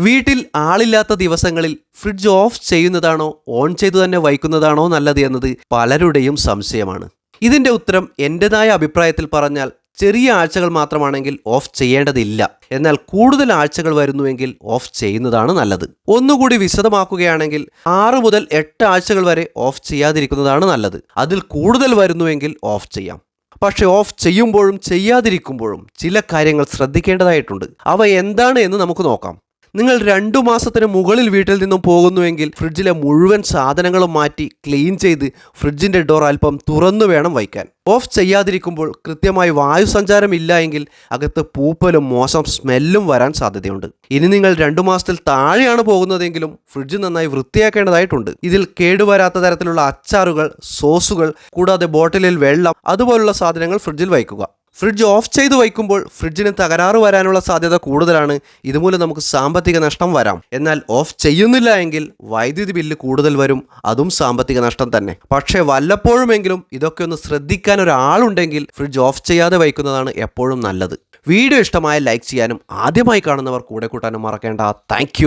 വീട്ടിൽ ആളില്ലാത്ത ദിവസങ്ങളിൽ ഫ്രിഡ്ജ് ഓഫ് ചെയ്യുന്നതാണോ ഓൺ ചെയ്തു തന്നെ വയ്ക്കുന്നതാണോ നല്ലത് എന്നത് പലരുടെയും സംശയമാണ്. ഇതിന്റെ ഉത്തരം എന്റെതായ അഭിപ്രായത്തിൽ പറഞ്ഞാൽ ചെറിയ ആഴ്ചകൾ മാത്രമാണെങ്കിൽ ഓഫ് ചെയ്യേണ്ടതില്ല. എന്നാൽ കൂടുതൽ ആഴ്ചകൾ വരുന്നുവെങ്കിൽ ഓഫ് ചെയ്യുന്നതാണ് നല്ലത്. ഒന്നുകൂടി വിശദമാക്കുകയാണെങ്കിൽ ആറ് മുതൽ എട്ട് ആഴ്ചകൾ വരെ ഓഫ് ചെയ്യാതിരിക്കുന്നതാണ് നല്ലത്. അതിൽ കൂടുതൽ വരുന്നുവെങ്കിൽ ഓഫ് ചെയ്യാം. പക്ഷെ ഓഫ് ചെയ്യുമ്പോഴും ചെയ്യാതിരിക്കുമ്പോഴും ചില കാര്യങ്ങൾ ശ്രദ്ധിക്കേണ്ടതായിട്ടുണ്ട്. അവ എന്താണ് എന്ന് നമുക്ക് നോക്കാം. നിങ്ങൾ രണ്ടു മാസത്തിന് മുകളിൽ വീട്ടിൽ നിന്നും പോകുന്നുവെങ്കിൽ ഫ്രിഡ്ജിലെ മുഴുവൻ സാധനങ്ങളും മാറ്റി ക്ലീൻ ചെയ്ത് ഫ്രിഡ്ജിന്റെ ഡോർ അല്പം തുറന്നു വേണം വയ്ക്കാൻ. ഓഫ് ചെയ്യാതിരിക്കുമ്പോൾ കൃത്യമായി വായു സഞ്ചാരം ഇല്ല എങ്കിൽ അകത്ത് പൂപ്പലും മോശം സ്മെല്ലും വരാൻ സാധ്യതയുണ്ട്. ഇനി നിങ്ങൾ രണ്ടു മാസത്തിൽ താഴെയാണ് പോകുന്നതെങ്കിലും ഫ്രിഡ്ജ് നന്നായി വൃത്തിയാക്കേണ്ടതായിട്ടുണ്ട്. ഇതിൽ കേടുവരാത്ത തരത്തിലുള്ള അച്ചാറുകൾ സോസുകൾ കൂടാതെ ബോട്ടിലിൽ വെള്ളം അതുപോലുള്ള സാധനങ്ങൾ ഫ്രിഡ്ജിൽ വയ്ക്കുക. ഫ്രിഡ്ജ് ഓഫ് ചെയ്ത് വയ്ക്കുമ്പോൾ ഫ്രിഡ്ജിന് തകരാറ് വരാനുള്ള സാധ്യത കൂടുതലാണ്. ഇതുമൂലം നമുക്ക് സാമ്പത്തിക നഷ്ടം വരാം. എന്നാൽ ഓഫ് ചെയ്യുന്നില്ല എങ്കിൽ വൈദ്യുതി ബില്ല് കൂടുതൽ വരും. അതും സാമ്പത്തിക നഷ്ടം തന്നെ. പക്ഷേ വല്ലപ്പോഴുമെങ്കിലും ഇതൊക്കെ ഒന്ന് ശ്രദ്ധിക്കാൻ ഒരാളുണ്ടെങ്കിൽ ഫ്രിഡ്ജ് ഓഫ് ചെയ്യാതെ വയ്ക്കുന്നതാണ് എപ്പോഴും നല്ലത്. വീഡിയോ ഇഷ്ടമായ ലൈക്ക് ചെയ്യാനും ആദ്യമായി കാണുന്നവർ കൂടെ കൂട്ടാനും മറക്കേണ്ട. താങ്ക്